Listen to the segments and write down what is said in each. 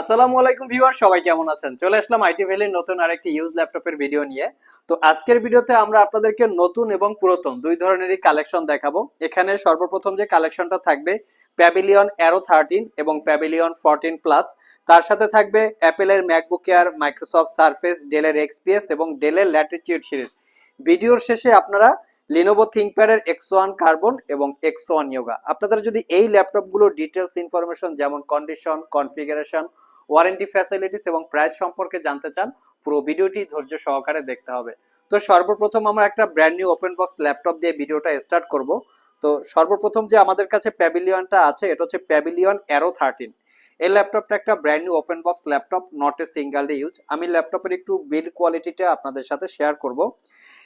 আসসালামু আলাইকুম ভিউয়ার সবাই কেমন আছেন? চলে আসলাম আইটি ভ্যালির নতুন আরেকটি ইউজ ল্যাপটপের ভিডিও নিয়ে। তো আজকের ভিডিওতে আমরা আপনাদেরকে নতুন এবং পুরাতন দুই ধরনেরই কালেকশন দেখাবো। এখানে সর্বপ্রথম যে কালেকশনটা থাকবে প্যাভিলিয়ন অ্যারো থার্টিন এবং প্যাভিলিয়ন ফোরটিন প্লাস তার সাথে থাকবে অ্যাপেলের ম্যাকবুক এয়ার মাইক্রোসফট সার্ফেস ডেলের এক্সপিএস এবং ডেলের ল্যাটিটিউড সিরিজ ভিডিওর শেষে আপনারা লিনোভো থিঙ্কপ্যাডের এক্স ওয়ান কার্বন এবং এক্স ওয়ান ইয়োগা আপনাদের যদি এই ল্যাপটপগুলোর ডিটেলস ইনফরমেশন যেমন কন্ডিশন কনফিগারেশন ওয়ারেন্টি ফ্যাসিলিটিস এবং প্রাইস সম্পর্কে জানতে চান, পুরো ভিডিওটি ধৈর্য সহকারে দেখতে হবে। তো সর্বপ্রথম আমরা একটা brand new open box laptop দিয়ে ভিডিওটা স্টার্ট করব। তো সর্বপ্রথম যে আমাদের কাছে প্যাভিলিয়নটা আছে, এটা হচ্ছে প্যাভিলিয়ন অ্যারো থার্টিন এই ল্যাপটপটা একটা brand new open box laptop not a single use আমি ল্যাপটপের একটু বিল্ড কোয়ালিটিটা আপনাদের সাথে শেয়ার করব।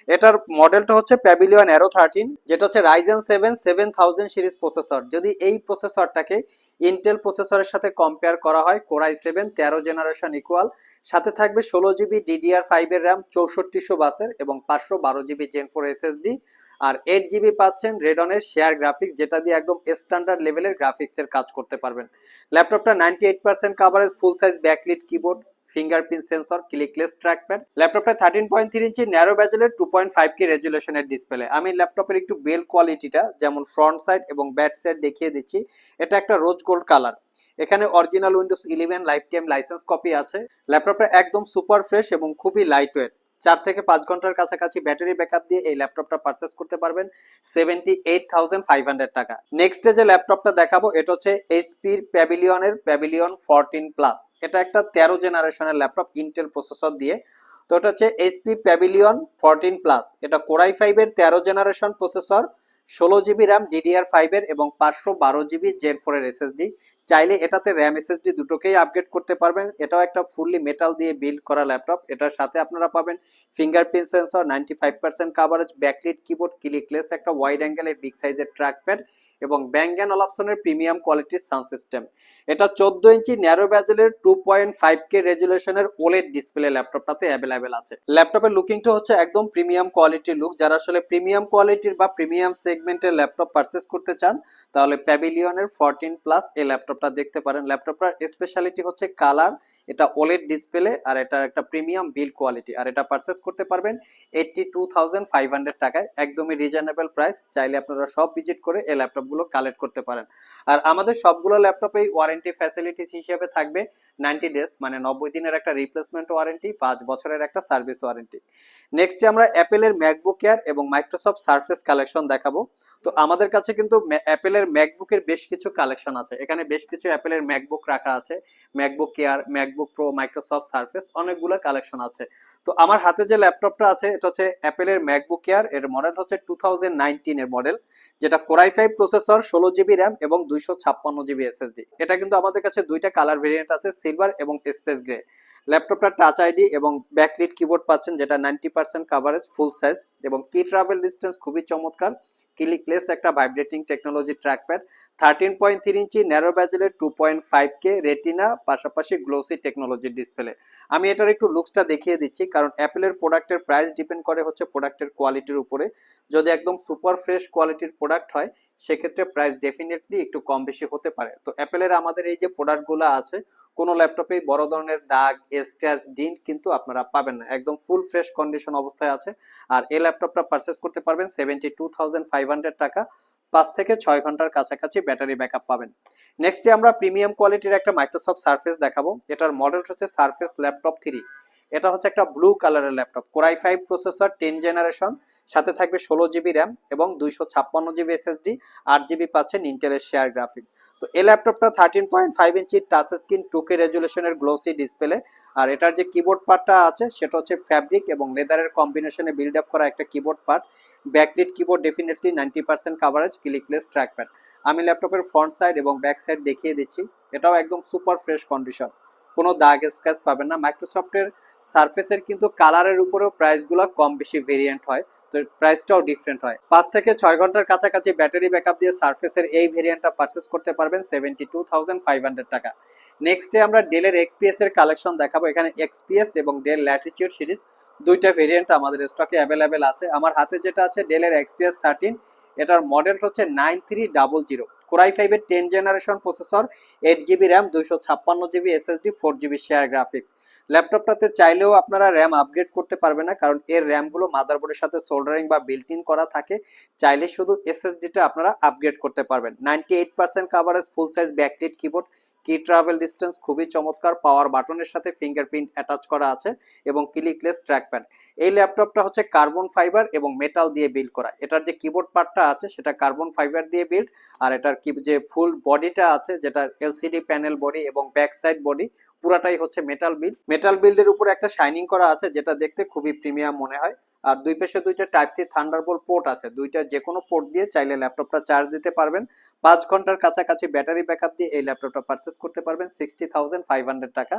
এটার মডেলটা হচ্ছে প্যাভিলিয়ন অ্যারো থার্টিন যেটা হচ্ছে Ryzen seven seven thousand series processor যদি এই প্রসেসরটাকে ইন্টেল প্রসেসরের সাথে কম্পেয়ার করা হয় কোরাই সেভেন তেরো জেনারেশন ইকুয়াল সাথে থাকবে ষোলো জিবি ডিডিআর ফাইভের র্যাম চৌষট্টিশো বাসের এবং পাঁচশো বারো জিবি জেন ফোর এসএসডি আর এইট জিবি পাচ্ছেন রেডনের শেয়ার গ্রাফিক্স যেটা দিয়ে একদম স্ট্যান্ডার্ড লেভেলের গ্রাফিক্সের কাজ করতে পারবেন। ল্যাপটপটা ninety eight percent coverage full size backlit keyboard fingerprint sensor clickless trackpad ল্যাপটপটা thirteen point three inch narrow ব্যাজেলের two point five K রেজুলেশনের ডিসপ্লে আমি ল্যাপটপের একটু বেল কোয়ালিটিটা যেমন ফ্রন্ট সাইড এবং ব্যাক সাইড দেখিয়ে দিচ্ছি, এটা একটা রোজ গোল্ড কালার এখানে original Windows eleven lifetime licence copy আছে। ল্যাপটপটা একদম সুপার ফ্রেশ এবং খুবই লাইট ওয়েট চার থেকে পাঁচ ঘণ্টার কাছাকাছি ব্যাটারি ব্যাকআপ দিয়ে এই ল্যাপটপটা পারচেস করতে পারবেন। Seventy eight thousand five hundred টাকা। নেক্সট যে ল্যাপটপটা দেখাবো, এটা হচ্ছে এইচপির প্যাভিলিয়নের প্যাভিলিয়ন ফোরটিন প্লাস এটা একটা তেরো জেনারেশনের ল্যাপটপ ইন্টেল প্রসেসর দিয়ে। তো এটা হচ্ছে এইচপি প্যাভিলিয়ন ফোরটিন প্লাস এটা কোরাই ফাইভের তেরো জেনারেশন প্রসেসর ষোলো জিবি র্যাম ডিডিআর ফাইভের এবং পাঁচশো বারো জিবি জেন ফোরের এসএসডি চাইলে এটাতে র্যাম এসএসডি দুটোকেই আপগ্রেড করতে পারবেন। এটাও একটা ফুললি মেটাল দিয়ে বিল্ড করা ল্যাপটপ এটার সাথে আপনারা পাবেন fingerprint sensor ninety five percent coverage backlit keyboard clickless একটা ওয়াইড অ্যাঙ্গেলের বিগ সাইজের ট্র্যাক প্যাড এবং ব্যাঙ্গ অ্যান্ড অপশনের প্রিমিয়াম কোয়ালিটির সাউন্ড সিস্টেম এটা চোদ্দ ইঞ্চি ন্যারো ব্যাজেলের টু পয়েন্ট ফাইভ কে রেজুলেশনের ওলেড ডিসপ্লে ল্যাপটপটাতে অ্যাভেলেবেল আছে। ল্যাপটপের লুকিংটা হচ্ছে একদম প্রিমিয়াম কোয়ালিটির লুক যারা আসলে প্রিমিয়াম কোয়ালিটির বা প্রিমিয়াম সেগমেন্টের ল্যাপটপ পারচেস করতে চান, তাহলে প্যাভিলিয়নের ফোরটিন প্লাস এই ল্যাপটপটা দেখতে পারেন। ল্যাপটপটার স্পেশালিটি হচ্ছে কালার এটা ওলেড ডিসপ্লে আর এটা একটা প্রিমিয়াম বিল কোয়ালিটি আর এটা পারচেস করতে পারবেন eighty two thousand five hundred টাকায়। একদমই রিজনেবল প্রাইস চাইলে আপনারা সব ভিজিট করে এই ল্যাপটপগুলো কালেক্ট করতে পারেন। আর আমাদের সবগুলো ল্যাপটপেই ওয়ারেন্টি ফ্যাসিলিটিস হিসেবে থাকবে নাইনটি ডেজ মানে নব্বই দিনের একটা রিপ্লেসমেন্ট ওয়ারেন্টি পাঁচ বছরের একটা সার্ভিস ওয়ারেন্টি নেক্সট আমরা অ্যাপেলের ম্যাকবুক এয়ার এবং মাইক্রোসফট সার্ফেস কালেকশন দেখাবো। তো আমাদের কাছে কিন্তু অ্যাপেলের ম্যাকবুকের বেশ কিছু কালেকশন আছে। এখানে বেশ কিছু অ্যাপেলের ম্যাকবুক রাখা আছে। MacBook Air MacBook Pro Microsoft Surface অনেকগুলো কালেকশন আছে। তো আমার হাতে যে ল্যাপটপটা আছে, এটা হচ্ছে অ্যাপেলের ম্যাকবুক কেয়ার এর মডেল হচ্ছে টু থাউজেন্ড এর মডেল যেটা কোরাই ফাইভ প্রসেসর ষোলো জিবি র্যাম এবং দুইশো ছাপ্পান্ন জিবি এসএসডি এটা কিন্তু আমাদের কাছে দুইটা কালার ভেরিয়েন্ট আছে সিলভার এবং স্পেস গ্রে ল্যাপটপটা টাচ আইডি এবং ব্যাকলিট কিবোর্ড পাচ্ছেন, যেটা ninety percent coverage full size এবং কি ট্রাভেল ডিস্টেন্স খুবই চমৎকার। ক্লিকলেস একটা vibrating technology trackpad thirteen point three inch narrow ব্যাজেলের two point five K retina পাশাপাশি গ্লোসি টেকনোলজির ডিসপ্লে আমি এটার একটু লুকসটা দেখিয়ে দিচ্ছি, কারণ অ্যাপেলের প্রোডাক্টের প্রাইস ডিপেন্ড করে হচ্ছে প্রোডাক্টের কোয়ালিটির উপরে। যদি একদম সুপার ফ্রেশ কোয়ালিটির প্রোডাক্ট হয়, সেক্ষেত্রে প্রাইস ডেফিনেটলি একটু কম বেশি হতে পারে। তো অ্যাপেলের আমাদের এই যে প্রোডাক্টগুলো আছে কোনো ল্যাপটপে বড় ধরনের দাগ স্ক্র্যাচ ডিন কিন্তু আপনারা পাবেন না। একদম ফুল ফ্রেশ কন্ডিশন অবস্থায় আছে। আর এই ল্যাপটপটা পারচেস করতে পারবেন seventy two thousand five hundred টাকা। পাঁচ থেকে ছয় ঘণ্টার কাছাকাছি ব্যাটারি ব্যাকআপ পাবেন। নেক্সট নেক্সটে আমরা প্রিমিয়াম কোয়ালিটির একটা মাইক্রোসফট সার্ফেস দেখাবো। এটার মডেল হচ্ছে সার্ফেস ল্যাপটপ থ্রি এটা হচ্ছে একটা ব্লু কালারের laptop core i five processor ten generation সাথে থাকবে ষোলো জিবি র্যাম এবং দুইশো ছাপ্পান্ন জিবি এসএসডি আট জিবি পাচ্ছেন ইন্টেলের শেয়ার গ্রাফিক্স তো এই ল্যাপটপটা thirteen point five inch touch screen two K রেজুলেশনের glossy display আর এটার যে কিবোর্ড পার্টটা আছে, সেটা হচ্ছে ফ্যাব্রিক এবং লেদারের কম্বিনেশনে বিল্ড আপ করা একটা keyboard part backlit keyboard definitely ninety percent coverage clickless trackpad আমি ল্যাপটপের ফ্রন্ট সাইড এবং ব্যাক সাইড দেখিয়ে দিচ্ছি। এটাও একদম সুপার ফ্রেশ কন্ডিশন কোনো দাগ স্ক্র্যাচ পাবেন না। মাইক্রোসফটের সার্ফেসের কিন্তু কালারের উপরেও প্রাইসগুলো কম বেশি ভেরিয়েন্ট হয়। তো প্রাইসটাও ডিফারেন্ট হয়। পাঁচ থেকে ছয় ঘণ্টার কাছাকাছি ব্যাটারি ব্যাকআপ দিয়ে সার্ফেসের এই ভেরিয়েন্টটা পারচেস করতে পারবেন seventy two thousand five hundred টাকা নেক্সটে আমরা ডেলের এক্সপিএস এর কালেকশন দেখাবো। এখানে এক্সপিএস এবং ডেল ল্যাটিটিউড সিরিজ দুইটা ভেরিয়েন্ট আমাদের স্টকে অ্যাভেলেবেল আছে। আমার হাতে যেটা আছে ডেলের এক্সপিএস থার্টিন এটার মডেল হচ্ছে nine three double zero core i ফাইভের ten generation processor eight GB RAM দুইশো ছাপ্পান্ন GB SSD four GB share graphics ল্যাপটপটাতে চাইলেও আপনারা র্যাম আপগ্রেড করতে পারবেন না, কারণ এর র্যামগুলো মাদারবোর্ডের সাথে সোল্ডারিং বা বিল্ট ইন করা থাকে। চাইলে শুধু এসএসডিটা আপনারা আপগ্রেড করতে পারবেন। Ninety eight percent coverage full size backlit keyboard key travel distance খুবই চমৎকার পাওয়ার বাটনের সাথে ফিঙ্গারপ্রিন্ট অ্যাটাচ করা আছে, এবং ক্লিকলেস ট্র্যাকপ্যাড এই ল্যাপটপটা হচ্ছে কার্বন ফাইবার এবং মেটাল দিয়ে বিল্ড করা। এটার যে কিবোর্ড পার্টটা আছে, সেটা কার্বন ফাইবার দিয়ে বিল্ড আর এটার কি যে ফুল বডিটা আছে, যেটা এলসিডি প্যানেল বডি এবং ব্যাক সাইড বডি পুরাটাই হচ্ছে মেটাল বিল্ড মেটাল বিল্ডের উপর একটা শাইনিং করা আছে, যেটা দেখতে খুবই প্রিমিয়াম মনে হয়। আর দুই পাশে দুইটা টাইপ সি থান্ডারবোল্ট পোর্ট আছে, দুইটা যে কোনো পোর্ট দিয়ে চাইলে ল্যাপটপটা চার্জ দিতে পারবেন। পাঁচ ঘণ্টার কাছাকাছি ব্যাটারি ব্যাকআপ দিয়ে এই ল্যাপটপটা পারচেস করতে পারবেন সিক্সটি থাউজেন্ড ফাইভ হান্ড্রেড টাকা।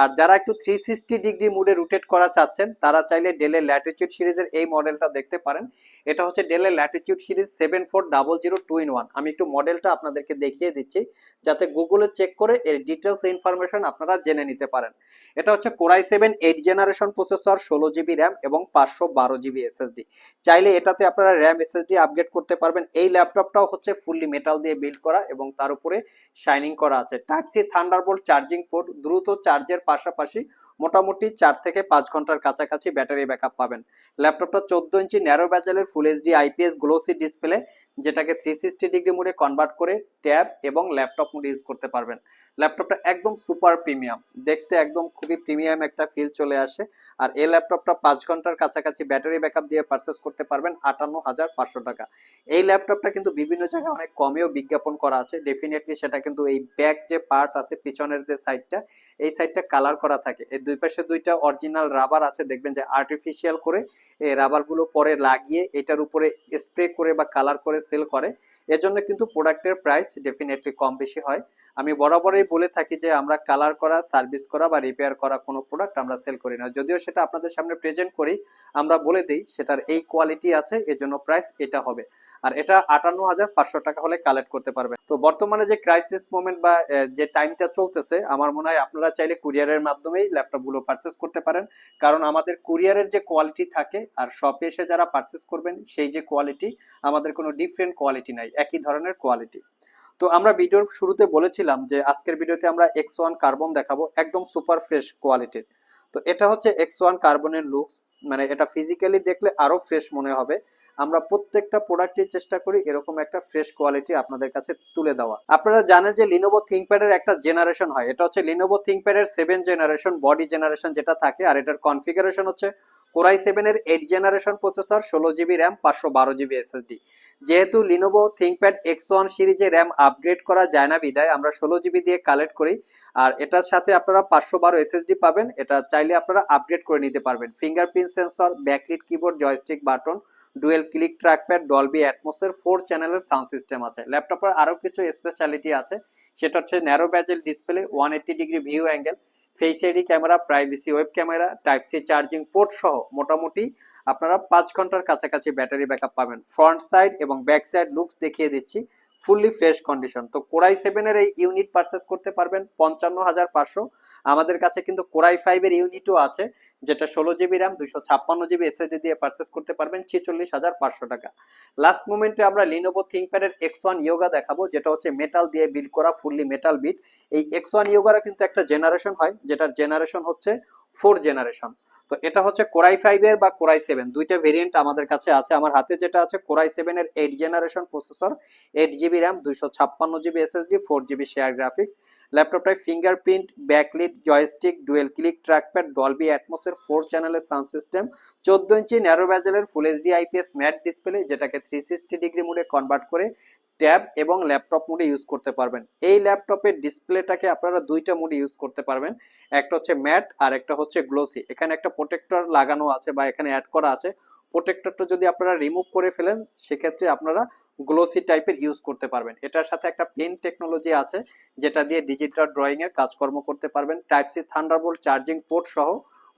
আর যারা একটু থ্রি সিক্সটি ডিগ্রি মুডে রোটেট করা চাচ্ছেন, তারা চাইলে ডেলের ল্যাটিচিউড সিরিজের এই মডেলটা দেখতে পারেন। এটা হচ্ছে ডেলের Latitude series seven four double zero two in one আমি একটু মডেলটা আপনাদেরকে দেখিয়ে দিচ্ছি, যাতে গুগলে চেক করে এর ডিটেলস ইনফরমেশন আপনারা জেনে নিতে পারেন। এটা হচ্ছে core i seven eight generation processor ষোলো জিবি র্যাম এবং পাঁচশো বারো জিবি এসএসডি চাইলে এটাতে আপনারা র্যাম এসএসডি আপগ্রেড করতে পারবেন। এই ল্যাপটপটাও হচ্ছে ফুললি মেটাল দিয়ে বিল্ড করা এবং তার উপরে শাইনিং করা আছে। Type C Thunderbolt charging port দ্রুত চার্জের পাশাপাশি মোটামুটি চার থেকে পাঁচ ঘণ্টার কাছাকাছি ব্যাটারি ব্যাকআপ পাবেন। ল্যাপটপটা চোদ্দ inch narrow ব্যাজেলের full HD IPS glossy display যেটাকে থ্রি সিক্সটি ডিগ্রি মোডে কনভার্ট করে ট্যাব এবং ল্যাপটপ মোডে ইউজ করতে পারবেন। ল্যাপটপটা একদম সুপার প্রিমিয়াম দেখতে একদম খুবই প্রিমিয়াম একটা ফিল চলে আসে। আর এই ল্যাপটপটা পাঁচ ঘণ্টার কাছাকাছি ব্যাটারি ব্যাকআপ দিয়ে পারচেস করতে পারবেন আটান্ন হাজার পাঁচশো টাকা। এই ল্যাপটপটা কিন্তু বিভিন্ন জায়গায় অনেক কমেও বিজ্ঞাপন করা আছে। ডেফিনেটলি সেটা কিন্তু এই ব্যাক যে পার্ট আছে, পিছনের যে সাইডটা এই সাইডটা কালার করা থাকে। এই দুই পাশে দুইটা অরিজিনাল রাবার আছে, দেখবেন যে আর্টিফিশিয়াল করে এই রাবারগুলো পরে লাগিয়ে এটার উপরে স্প্রে করে বা কালার করে সেল করে। এর জন্য কিন্তু প্রোডাক্টের প্রাইস ডেফিনেটলি কম বেশি হয়। আমি বরাবরই বলে থাকি যে আমরা কালার করা সার্ভিস করা বা রিপেয়ার করা কোনো প্রোডাক্ট আমরা সেল করি না। যদিও সেটা আপনাদের সামনে প্রেজেন্ট করি, আমরা বলে দিই সেটার এই কোয়ালিটি আছে, এজন্য প্রাইস এটা হবে। আর এটা আটান্ন হাজার পাঁচশো টাকা হলে কালেক্ট করতে পারবেন। তো বর্তমানে যে ক্রাইসিস মোমেন্ট বা যে টাইমটা চলতেছে, আমার মনে হয় আপনারা চাইলে কুরিয়ারের মাধ্যমেই ল্যাপটপগুলো পারচেস করতে পারেন। কারণ আমাদের কুরিয়ারের যে কোয়ালিটি থাকে আর শপে এসে যারা পারচেস করবেন, সেই যে কোয়ালিটি আমাদের কোনো ডিফারেন্ট কোয়ালিটি নাই, একই ধরনের কোয়ালিটি তো আমরা ভিডিওর শুরুতে বলেছিলাম যে আজকের ভিডিওতে আমরা এক্স ওয়ান কার্বন দেখাবো, একদম সুপার ফ্রেশ কোয়ালিটির তো এটা হচ্ছে এক্স ওয়ান কার্বনের লুকস মানে এটা ফিজিক্যালি দেখলে আরও ফ্রেশ মনে হবে। আমরা প্রত্যেকটা প্রোডাক্টের চেষ্টা করি এরকম একটা ফ্রেশ কোয়ালিটি আপনাদের কাছে তুলে দেওয়া আপনারা জানেন যে লিনোভো থিঙ্কপ্যাডের একটা জেনারেশন হয়। এটা হচ্ছে লিনোভো থিঙ্কপ্যাডের সেভেন জেনারেশন বডি জেনারেশন যেটা থাকে, আর এটার কনফিগারেশন হচ্ছে কোরাই সেভেনের এইট জেনারেশন প্রসেসর ষোলো জিবি র্যাম পাঁচশো বারো জিবি এসএসডি যেহেতু লিনোভো থিঙ্কপ্যাড এক্স ওয়ান সিরিজে র্যাম আপগ্রেড করা যায় না বিদায় আমরা ষোলো জিবি দিয়ে কালেক্ট করি। আর এটার সাথে আপনারা পাঁচশো বারো এসএসডি পাবেন, এটা চাইলে আপনারা আপগ্রেড করে নিতে পারবেন। Fingerprint sensor backlit keyboard joystick button dual click trackpad Dolby অ্যাটমোসের four চ্যানেলের সাউন্ড সিস্টেম আছে। ল্যাপটপের আরও কিছু স্পেশালিটি আছে, সেটা হচ্ছে narrow bezel display one eighty degree view angle face ID camera privacy web camera type C charging port সহ মোটামুটি আপনারা পাঁচ ঘণ্টার কাছাকাছি ব্যাটারি ব্যাকআপ পাবেন। ফ্রন্ট সাইড এবং ব্যাক সাইড লুকস দেখিয়ে দিচ্ছি। Fully fresh condition. তো কোরাই সেভেনের এই ইউনিট পারচেস করতে পারবেন পঞ্চান্ন হাজার পাঁচশো। আমাদের কাছে কিন্তু কোরাই ফাইভের ইউনিটও আছে, যেটা ষোলো জিবি র্যাম দুইশো ছাপ্পান্ন জিবি এসএসডি দিয়ে পারচেস করতে পারবেন ছেচল্লিশ হাজার পাঁচশো টাকা। লাস্ট মোমেন্টে আমরা লিনোভো থিঙ্কপ্যাডের এক্স ওয়ান ইয়োগা দেখাবো, যেটা হচ্ছে মেটাল দিয়ে বিল্ড করা ফুললি মেটাল বিট এই এক্স ওয়ান ইয়োগারও কিন্তু একটা জেনারেশন হয়, যেটার জেনারেশন হচ্ছে ফোর জেনারেশন তো এটা হচ্ছে কোরাই ফাইভের বা কোরাই সেভেন দুইটা ভেরিয়েন্ট আমাদের কাছে আছে। আমার হাতে যেটা আছে কোরাই সেভেনের eight generation processor eight GB RAM দুইশো ছাপ্পান্ন GB SSD four GB share graphics ল্যাপটপটায় fingerprint backlit joystick dual click trackpad Dolby অ্যাটমোসের four চ্যানেলের সাউন্ড সিস্টেম চোদ্দ inch narrow ব্যাজেলের full HD IPS matte display যেটাকে থ্রি সিক্সটি ডিগ্রি মোডে convert করে tab এবং laptop মোডে use করতে পারবেন। এই ল্যাপটপের ডিসপ্লেটাকে আপনারা দুইটা মোডে ইউজ করতে পারবেন। একটা হচ্ছে ম্যাট আর একটা হচ্ছে গ্লোসি। এখানে একটা প্রোটেক্টর লাগানো আছে বা এখানে অ্যাড করা আছে। প্রোটেক্টরটা যদি আপনারা রিমুভ করে ফেলেন, সেক্ষেত্রে আপনারা গ্লোসি টাইপের ইউজ করতে পারবেন। এটার সাথে একটা পেন টেকনোলজি আছে, যেটা দিয়ে ডিজিটাল ড্রয়িংয়ের কাজকর্ম করতে পারবেন। Type C Thunderbolt charging port সহ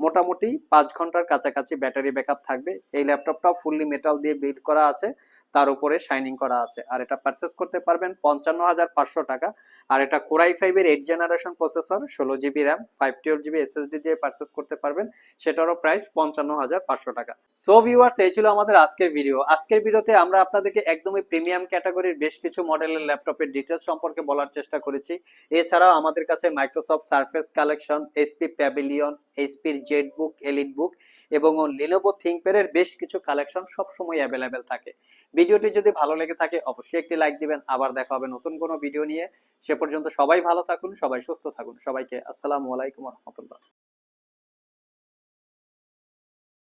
মোটামুটি পাঁচ ঘণ্টার কাছাকাছি ব্যাটারি ব্যাকআপ থাকবে। এই ল্যাপটপটা ফুললি মেটাল দিয়ে বিল্ড করা আছে। তার উপরে শাইনিং করা আছে। আর এটা পারচেস করতে পারবেন পঞ্চান্ন হাজার পাঁচশো টাকা। আর এটা কোরাই ফাইভের এইট জেনারেশন প্রসেসর ষোলো GB RAM five twelve GB SSD দিয়ে পারচেস করতে পারবেন। সেটারও প্রাইস পঞ্চান্ন হাজার পাঁচশো টাকা। সো ভিউয়ার্স এই ছিল আমাদের আজকের ভিডিও আজকের ভিডিওতে আমরা আপনাদেরকে একদমই প্রিমিয়াম ক্যাটাগরির বেশ কিছু মডেলের ল্যাপটপের ডিটেলস সম্পর্কে বলার চেষ্টা করেছি। এছাড়াও আমাদের কাছে Microsoft Surface collection SP pavilion এইচপির জেড বুক এলিট বুক এবং লিনোভো থিঙ্কপ্যাডের বেশ কিছু কালেকশন সবসময় অ্যাভেলেবেল থাকে। ভিডিওটি যদি ভালো লেগে থাকে, অবশ্যই একটি লাইক দিবেন। আবার দেখা হবে নতুন কোনো ভিডিও নিয়ে। সে পর্যন্ত সবাই ভালো থাকুন, সবাই সুস্থ থাকুন। সবাইকে আসসালামু আলাইকুম রহমতুল্লাহ।